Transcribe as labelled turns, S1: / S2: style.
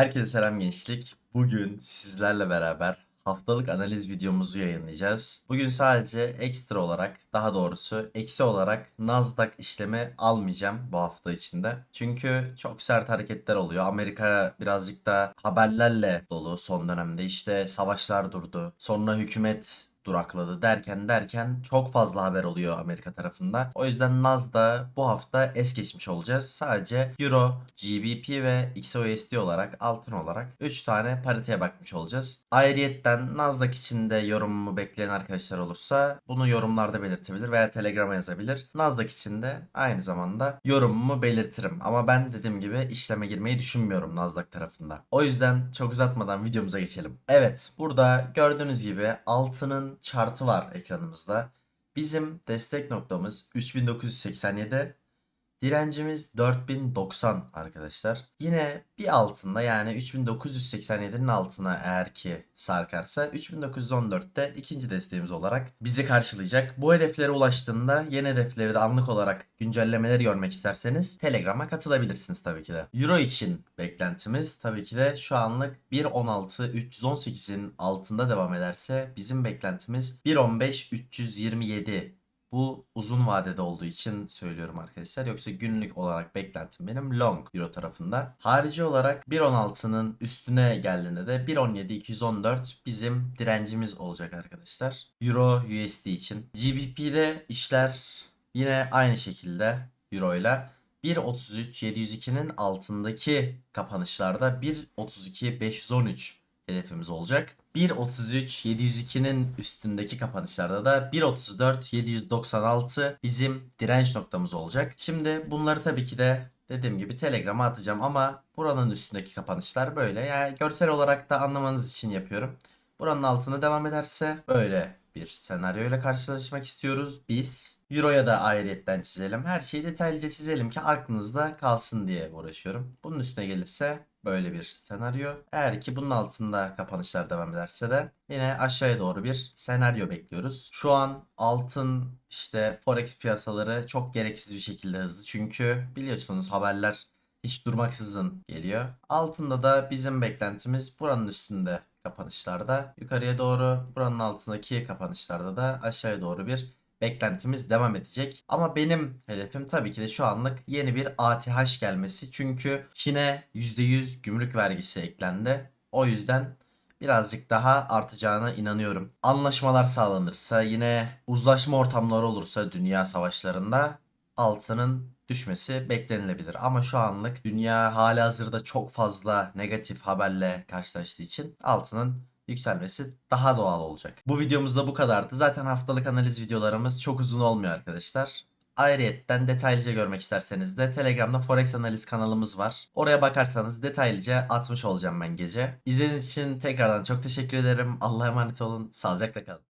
S1: Herkese selam gençlik. Bugün sizlerle beraber haftalık analiz videomuzu yayınlayacağız. Bugün sadece ekstra olarak, daha doğrusu eksi olarak Nasdaq işlemi almayacağım bu hafta içinde. Çünkü çok sert hareketler oluyor. Amerika birazcık da haberlerle dolu son dönemde. İşte savaşlar durdu. Sonra hükümet durakladı derken derken çok fazla haber oluyor Amerika tarafında. O yüzden Nasdaq bu hafta es geçmiş olacağız. Sadece Euro, GBP ve XOUSD olarak altın olarak 3 tane pariteye bakmış olacağız. Ayrıyetten Nasdaq için de yorumumu bekleyen arkadaşlar olursa bunu yorumlarda belirtebilir veya Telegram'a yazabilir. Nasdaq için de aynı zamanda yorumumu belirtirim. Ama ben dediğim gibi işleme girmeyi düşünmüyorum Nasdaq tarafında. O yüzden çok uzatmadan videomuza geçelim. Evet burada gördüğünüz gibi altının chartı var ekranımızda. Bizim destek noktamız 3987. Direncimiz 4090 arkadaşlar. Yine bir altında yani 3987'nin altına eğer ki sarkarsa 3914'te ikinci desteğimiz olarak bizi karşılayacak. Bu hedeflere ulaştığında yeni hedefleri de anlık olarak güncellemeleri görmek isterseniz Telegram'a katılabilirsiniz tabii ki de. Euro için beklentimiz tabii ki de şu anlık 1.16 318'in altında devam ederse bizim beklentimiz 1.15 327 bu uzun vadede olduğu için söylüyorum arkadaşlar. Yoksa günlük olarak beklentim benim long euro tarafında. Harici olarak 1.16'nın üstüne geldiğinde de 1.17 214 bizim direncimiz olacak arkadaşlar. Euro USD için. GBP'de işler yine aynı şekilde euro ile 1.33 702'nin altındaki kapanışlarda 1.32 513 hedefimiz olacak. 1.33 702'nin üstündeki kapanışlarda da 1.34 796 bizim direnç noktamız olacak. Şimdi bunları tabii ki de dediğim gibi Telegram'a atacağım ama buranın üstündeki kapanışlar böyle. Yani görsel olarak da anlamanız için yapıyorum. Buranın altında devam ederse böyle bir senaryoyla karşılaşmak istiyoruz. Biz Euro'ya da ayrıyetten çizelim. Her şeyi detaylıca çizelim ki aklınızda kalsın diye uğraşıyorum. Bunun üstüne gelirse böyle bir senaryo. Eğer ki bunun altında kapanışlar devam ederse de yine aşağıya doğru bir senaryo bekliyoruz. Şu an altın işte forex piyasaları çok gereksiz bir şekilde hızlı. Çünkü biliyorsunuz haberler hiç durmaksızın geliyor. Altında da bizim beklentimiz buranın üstünde kapanışlarda yukarıya doğru buranın altındaki kapanışlarda da aşağıya doğru bir beklentimiz devam edecek. Ama benim hedefim tabii ki de şu anlık yeni bir ATH gelmesi. Çünkü Çin'e %100 gümrük vergisi eklendi. O yüzden birazcık daha artacağına inanıyorum. Anlaşmalar sağlanırsa yine uzlaşma ortamları olursa dünya savaşlarında altının düşmesi beklenilebilir. Ama şu anlık dünya hala hazırda çok fazla negatif haberle karşılaştığı için altının yükselmesi daha doğal olacak. Bu videomuzda bu kadardı. Zaten haftalık analiz videolarımız çok uzun olmuyor arkadaşlar. Ayrıyetten detaylıca görmek isterseniz de Telegram'da Forex Analiz kanalımız var. Oraya bakarsanız detaylıca atmış olacağım ben gece. İzlediğiniz için tekrardan çok teşekkür ederim. Allah'a emanet olun. Sağlıcakla kalın.